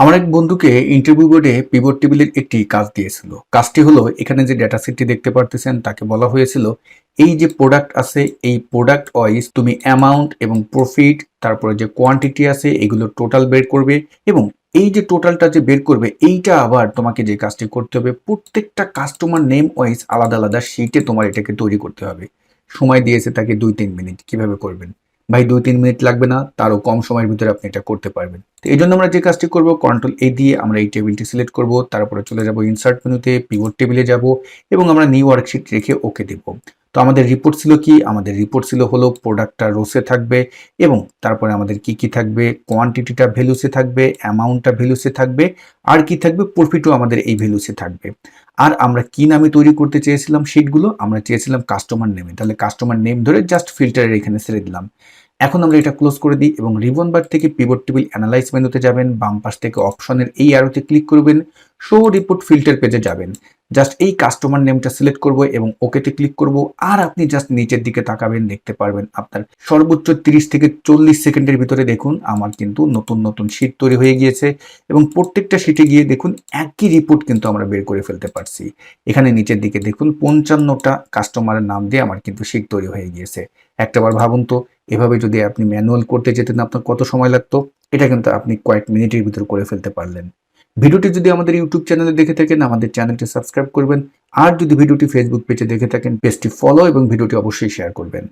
আমার এক বন্ধুকে ইন্টারভিউ বোর্ডে পিভট টেবিলের একটি কাজ দিয়েছিল। কাজটি হলো, এখানে যে ডেটা সেটটি দেখতে পারতেছেন, তাকে বলা হয়েছিল, এই যে প্রোডাক্ট আছে, এই প্রোডাক্ট ওয়াইজ তুমি অ্যামাউন্ট এবং প্রফিট তারপরে যে কোয়ান্টিটি আছে, এগুলো টোটাল বের করবে এবং এই যে টোটালটা যে বের করবে, এইটা আবার তোমাকে যে কাজটি করতে হবে, প্রত্যেকটা কাস্টমার নেম ওয়াইজ আলাদা আলাদা শিটে তোমার এটাকে তৈরি করতে হবে। সময় দিয়েছে তাকে দুই তিন মিনিট, কীভাবে করবেন? ভাই দুই, তিন মিনিট লাগবে না, তারও কম সময়ের ভিতরে আপনি এটা করতে পারবেন। তো এই জন্য আমরা যে কাজটি করব কন্ট্রোল এ দিয়ে আমরা এই টেবিলটি সিলেক্ট করব, তারপরে চলে যাব ইনসার্ট মেনুতে পিওর টেবিলে যাব এবং আমরা নিউ ওয়ার্কশিট রেখে ওকে দেব। তো আমাদের রিপোর্ট ছিল কি? আমাদের রিপোর্ট ছিল হলো প্রোডাক্টটা রোসে থাকবে এবং তারপরে আমাদের কি কি থাকবে? কোয়ান্টিটিটা ভ্যালুসে থাকবে অ্যামাউন্টটা ভ্যালুসে থাকবে, আর কি থাকবে? প্রফিটও আমাদের এই ভ্যালুসে থাকবে। আর আমরা কি নামে তৈরি করতে চেয়েছিলাম শিটগুলো আমরা চেয়েছিলাম কাস্টমার নেমে তাহলে কাস্টমার নেম ধরে জাস্ট ফিল্টারের এখানে ছেড়ে দিলাম। এখন আমরা এটা ক্লোজ করে দিই এবং রিবন বার থেকে পিভট টেবিল অ্যানালাইজ মেনুতে যাবেন। বাম পাশ থেকে অপশনের এই অ্যারোতে ক্লিক করবেন। শো রিপোর্ট ফিল্টার পেজে যাবেন। জাস্ট এই কাস্টমার নেমটা সিলেক্ট করব এবং ওকেতে ক্লিক করব। আর আপনি জাস্ট নিচের দিকে তাকাবেন, দেখতে পারবেন আপনার সর্বোচ্চ 30 থেকে চল্লিশ সেকেন্ডের ভিতরে দেখুন আমার কিন্তু নতুন নতুন শীট তৈরি হয়ে গিয়েছে এবং প্রত্যেকটা শীটে গিয়ে দেখুন একই রিপোর্ট কিন্তু আমরা বের করে ফেলতে পারছি। এখানে নিচের দিকে দেখুন পঞ্চান্নটা কাস্টমারের নাম দিয়ে আমার কিন্তু শীট তৈরি হয়ে গিয়েছে। একটাবার ভাবুন তো, এভাবে যদি আপনি ম্যানুয়াল করতে যেতেন আপনার কত সময় লাগতো? এটা কিন্তু আপনি কয়েক মিনিটের ভিতর করে ফেলতে পারলেন। ভিডিওটি যদি আমাদের ইউটিউব চ্যানেলে দেখে থাকেন, আমাদের চ্যানেলটি সাবস্ক্রাইব করবেন। আর যদি ভিডিওটি ফেসবুক পেজে দেখে থাকেন, পেজটি ফলো এবং ভিডিওটি অবশ্যই শেয়ার করবেন।